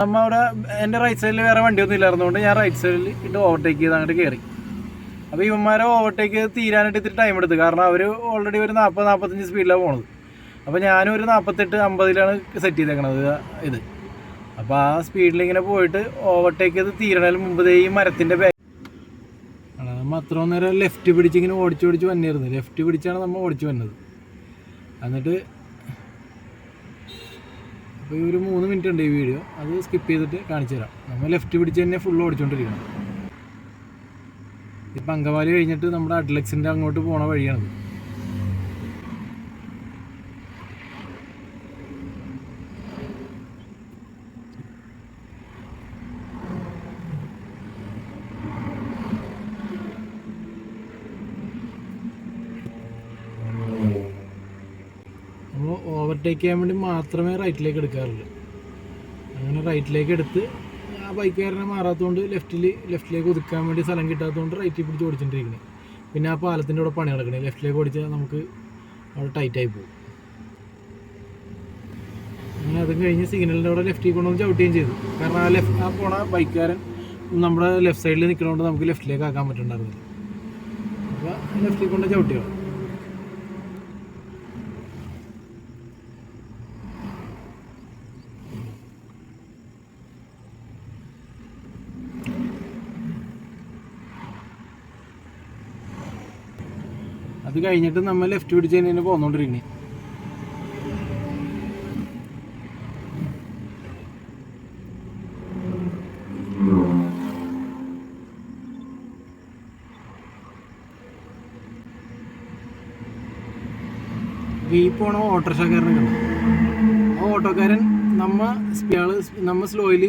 നമ്മ അവിടെ എന്റെ റൈറ്റ് സൈഡിൽ വേറെ വണ്ടി വണ്ടിയൊന്നും ഇല്ലായിരുന്നുകൊണ്ട് ഞാൻ റൈറ്റ് സൈഡിൽ ഇട്ട് ഓവർടേക്ക് ചെയ്ത് അങ്ങോട്ട് കയറി അപ്പോൾ ഇവന്മാരെ ഓവർടേക്ക് തീരാനായിട്ട് ഇത്തിരി ടൈം എടുത്തു. കാരണം അവർ ഓൾറെഡി ഒരു നാൽപ്പത് നാൽപ്പത്തഞ്ച് സ്പീഡിലാണ് പോണത്. അപ്പോൾ ഞാനും ഒരു നാൽപ്പത്തെട്ട് അമ്പതിലാണ് സെറ്റ് ചെയ്തേക്കണത് ഇത്. അപ്പോൾ ആ സ്പീഡിൽ ഇങ്ങനെ പോയിട്ട് ഓവർടേക്ക് ചെയ്ത് തീരണതിന് മുമ്പ് ഈ മരത്തിന്റെ ബാക്ക് നമ്മൾ അത്രയും നേരം ലെഫ്റ്റ് പിടിച്ച് ഇങ്ങനെ ഓടിച്ച് ഓടിച്ച് വന്നിരുന്നു. ലെഫ്റ്റ് പിടിച്ചാണ് നമ്മൾ ഓടിച്ച് വന്നത്. എന്നിട്ട് അപ്പോൾ ഈ ഒരു മൂന്ന് മിനിറ്റ് ഉണ്ട് ഈ വീഡിയോ അത് സ്കിപ്പ് ചെയ്തിട്ട് കാണിച്ചു തരാം. നമ്മൾ ലെഫ്റ്റ് പിടിച്ച് തന്നെ ഫുൾ ഓടിച്ചുകൊണ്ടിരിക്കണം ഇപ്പം അങ്കമാലി കഴിഞ്ഞിട്ട് നമ്മുടെ അഡ്ലക്സിന്റെ അങ്ങോട്ട് പോണ വഴിയാണത് നമ്മൾ ഓവർടേക്ക് ചെയ്യാൻ വേണ്ടി മാത്രമേ റൈറ്റിലേക്ക് എടുക്കാറുള്ളൂ. അങ്ങനെ റൈറ്റിലേക്ക് എടുത്ത് ആ ബൈക്കുകാരനെ മാറാത്തതുകൊണ്ട് ലെഫ്റ്റിൽ ലെഫ്റ്റിലേക്ക് ഒതുക്കാൻ വേണ്ടി സ്ഥലം കിട്ടാത്തതുകൊണ്ട് റൈറ്റിൽ പിടിച്ച് ഓടിച്ചിട്ടിരിക്കുന്നത് പിന്നെ ആ പാലത്തിന്റെ കൂടെ പണി നടക്കണേ. ലെഫ്റ്റിലേക്ക് ഓടിച്ചാൽ നമുക്ക് അവിടെ ടൈറ്റായി പോകും. അങ്ങനെ അതും കഴിഞ്ഞ് സിഗ്നലിന്റെ അവിടെ ലെഫ്റ്റിൽ കൊണ്ടുവന്ന് ചവിട്ടുകയും ചെയ്തു. കാരണം ആ ലെഫ്റ്റ് ആ പോണ ബൈക്കുകാരൻ നമ്മുടെ ലെഫ്റ്റ് സൈഡിൽ നിൽക്കണോണ്ട് നമുക്ക് ലെഫ്റ്റിലേക്ക് ആക്കാൻ പറ്റുന്നുണ്ടായിരുന്നില്ല അപ്പോൾ ലെഫ്റ്റിൽ കൊണ്ട് ചവിട്ടിയോ അത് കഴിഞ്ഞിട്ട് നമ്മൾ ലെഫ്റ്റ് പിടിച്ച് തന്നെ പോന്നോണ്ടിരിക്കണേ ഈ പോണ ഓട്ടോറിക്ഷക്കാരനെ ആ ഓട്ടോക്കാരൻ നമ്മ ഇയാൾ നമ്മ സ്ലോയിൽ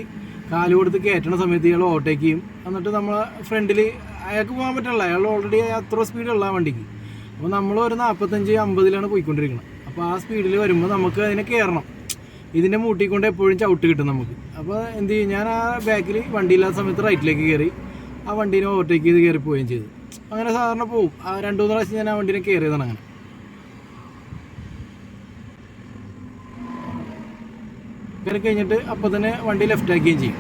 കാൽ കൊടുത്ത് കയറ്റണ സമയത്ത് ഇയാൾ ഓവർടേക്ക് ചെയ്യും. എന്നിട്ട് നമ്മളെ ഫ്രണ്ടിൽ അയാൾക്ക് പോകാൻ പറ്റില്ല അയാൾ ഓൾറെഡി അത്ര സ്പീഡുള്ള വണ്ടിക്ക്. അപ്പോൾ നമ്മൾ ഒരു നാൽപ്പത്തഞ്ച് അമ്പതിലാണ് പോയിക്കൊണ്ടിരിക്കുന്നത് അപ്പോൾ ആ സ്പീഡിൽ വരുമ്പോൾ നമുക്ക് അതിനെ കയറണം ഇതിന്റെ മൂട്ടി കൊണ്ട് എപ്പോഴും ചവിട്ട് കിട്ടും നമുക്ക്. അപ്പോൾ എന്ത് ചെയ്യും? ഞാൻ ആ ബാക്കിൽ വണ്ടിയില്ലാത്ത സമയത്ത് റൈറ്റിലേക്ക് കയറി ആ വണ്ടീനെ ഓവർടേക്ക് ചെയ്ത് കയറി പോവുകയും ചെയ്തു. അങ്ങനെ സാധാരണ പോവും. ആ രണ്ട് മൂന്ന് പ്രാവശ്യം ഞാൻ ആ വണ്ടീനെ കയറിയതാണ് അങ്ങനെ. കയറി കഴിഞ്ഞിട്ട് അപ്പോൾ തന്നെ വണ്ടി ലെഫ്റ്റ് ആക്കുകയും ചെയ്യും.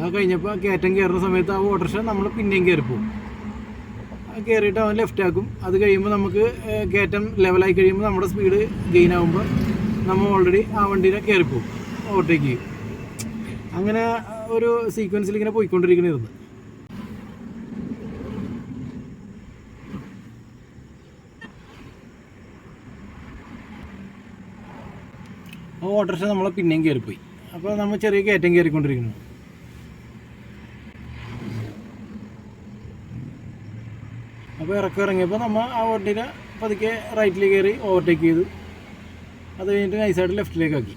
അത് കഴിഞ്ഞപ്പോൾ കയറ്റം കയറുന്ന സമയത്ത് ആ ഓട്ടർഷ നമ്മൾ പിന്നെയും കയറി പോകും കയറിയിട്ട് അവൻ ലെഫ്റ്റ് ആക്കും. അത് കഴിയുമ്പോൾ നമുക്ക് കയറ്റം ലെവലായി കഴിയുമ്പോൾ നമ്മുടെ സ്പീഡ് ഗെയിൻ ആകുമ്പോൾ നമ്മൾ ഓൾറെഡി ആ വണ്ടിനെ കയറിപ്പോവും ഓവർടേക്ക് ചെയ്യും അങ്ങനെ ഒരു സീക്വൻസിൽ ഇങ്ങനെ പോയിക്കൊണ്ടിരിക്കണിരുന്നു ഓട്ടർഷ നമ്മളെ പിന്നെയും കയറിപ്പോയി അപ്പോൾ നമ്മൾ ചെറിയ കയറ്റം കയറിക്കൊണ്ടിരിക്കുന്നു അപ്പോൾ ഇറക്കം ഇറങ്ങിയപ്പോൾ നമ്മൾ ആ വണ്ടിനെ പതുക്കെ റൈറ്റിൽ കയറി ഓവർടേക്ക് ചെയ്തു. അത് കഴിഞ്ഞിട്ട് നൈസായിട്ട് ലെഫ്റ്റിലേക്ക് ആക്കി.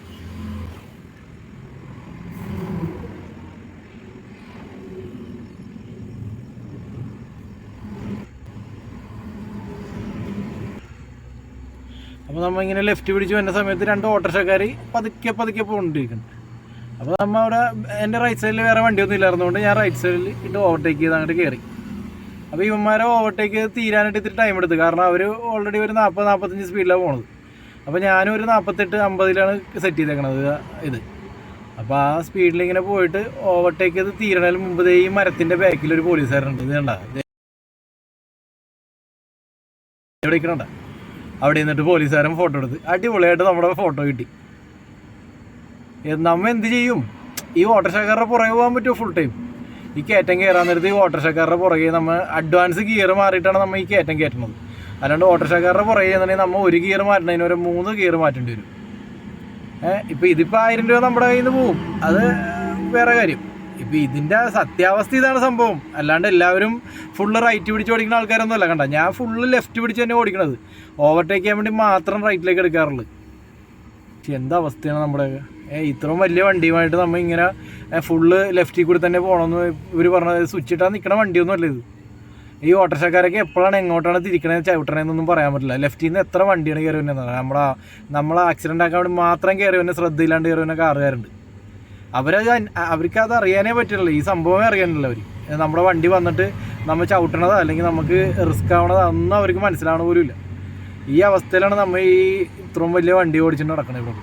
അപ്പോൾ നമ്മൾ ഇങ്ങനെ ലെഫ്റ്റ് പിടിച്ച് വരുന്ന സമയത്ത് രണ്ട് ഓട്ടോറിക്ഷക്കാർ പതുക്കെ പതുക്കെ പോകൊണ്ടിരിക്കുന്നു അപ്പോൾ നമ്മൾ അവിടെ എന്റെ റൈറ്റ് സൈഡിൽ വേറെ വണ്ടിയൊന്നും ഇല്ലായിരുന്നുകൊണ്ട് ഞാൻ റൈറ്റ് സൈഡിൽ ഇട്ട് ഓവർടേക്ക് ചെയ്ത് അങ്ങോട്ട് കയറി അപ്പോൾ ഇവന്മാരെ ഓവർടേക്ക് തീരാനായിട്ട് ഇത്തിരി ടൈം എടുത്തു. കാരണം അവർ ഓൾറെഡി ഒരു നാൽപ്പത് നാൽപ്പത്തഞ്ച് സ്പീഡിലാണ് പോണത്. അപ്പോൾ ഞാനും ഒരു നാൽപ്പത്തെട്ട് അമ്പതിലാണ് സെറ്റ് ചെയ്തേക്കണത് ഇത്. അപ്പോൾ ആ സ്പീഡിൽ ഇങ്ങനെ പോയിട്ട് ഓവർടേക്ക് ചെയ്ത് തീരണതിന് മുമ്പ് ഈ മരത്തിന്റെ ബാക്കിൽ ഒരു പോലീസുകാരുണ്ട് ഇത് കണ്ട? ഇവിടെ അവിടെ നിന്നിട്ട് പോലീസുകാരൻ ഫോട്ടോ എടുത്ത് അടിപൊളിയായിട്ട് നമ്മുടെ ഫോട്ടോ കിട്ടി. നമ്മ എന്ത് ചെയ്യും? ഈ ഓട്ടോറിക്ഷക്കാരുടെ പുറകെ പോകാൻ പറ്റുമോ ഫുൾ ടൈം ഈ കയറ്റം കയറാൻ നേരത്ത് ഈ ഓട്ടോറിക്ഷക്കാരുടെ പുറകെ നമ്മൾ അഡ്വാൻസ് ഗിയർ മാറിയിട്ടാണ് നമ്മൾ ഈ കയറ്റം കയറ്റുന്നത്. അല്ലാണ്ട് ഓട്ടോറിക്ഷക്കാരുടെ പുറകെ എന്നുണ്ടെങ്കിൽ നമ്മൾ ഒരു ഗിയർ മാറ്റണതിന് ഒരു മൂന്ന് ഗിയർ മാറ്റേണ്ടി വരും. ഏഹ് ഇപ്പം ഇതിപ്പോൾ ആയിരം രൂപ നമ്മുടെ കയ്യിൽ നിന്ന് പോവും. അത് വേറെ കാര്യം. ഇപ്പം ഇതിന്റെ സത്യാവസ്ഥ ഇതാണ് സംഭവം. അല്ലാണ്ട് എല്ലാവരും ഫുള്ള് റൈറ്റ് പിടിച്ച് ഓടിക്കുന്ന ആൾക്കാരൊന്നും അല്ല. കണ്ട? ഞാൻ ഫുള്ള് ലെഫ്റ്റ് പിടിച്ച് തന്നെ ഓടിക്കണത്. ഓവർടേക്ക് ചെയ്യാൻ വേണ്ടി മാത്രം റൈറ്റിലേക്ക് എടുക്കാറുള്ളൂ എന്താ അവസ്ഥയാണ് നമ്മുടെ ഏ ഇത്രയും വലിയ വണ്ടിയുമായിട്ട് നമ്മൾ ഇങ്ങനെ ഫുള്ള് ലെഫ്റ്റിൽ കൂടി തന്നെ പോകണമെന്ന് ഇവർ പറഞ്ഞത്. സ്വിച്ച് ഇട്ടാൽ നിൽക്കണ വണ്ടിയൊന്നും അല്ല ഇത്. ഈ ഓട്ടോറിക്ഷക്കാരൊക്കെ എപ്പോഴാണ് എങ്ങോട്ടാണ് തിരിക്കണത് ചവിട്ടണതെന്നൊന്നും പറയാൻ പറ്റില്ല. ലെഫ്റ്റിൽ നിന്ന് എത്ര വണ്ടിയാണ് കയറി വരുന്നത് നമ്മളെ നമ്മളെ ആക്സിഡന്റ് ആക്കാൻ വേണ്ടി മാത്രം കയറി വരുന്ന ശ്രദ്ധയില്ലാണ്ട് കയറി വരുന്ന കാറുകാരുണ്ട്. അവരത് അവർക്ക് അത് അറിയാനേ പറ്റില്ല ഈ സംഭവമേ അറിയാനില്ല അവർ നമ്മുടെ വണ്ടി വന്നിട്ട് നമ്മൾ ചവിട്ടണതാ അല്ലെങ്കിൽ നമുക്ക് റിസ്ക് ആവണതാ ഒന്നും അവർക്ക് മനസ്സിലാവണ പോലും ഇല്ല ഈ അവസ്ഥയിലാണ് നമ്മൾ ഈ ഇത്രയും വലിയ വണ്ടി ഓടിച്ചിട്ട് നടക്കുന്നത് ഇവിടെ.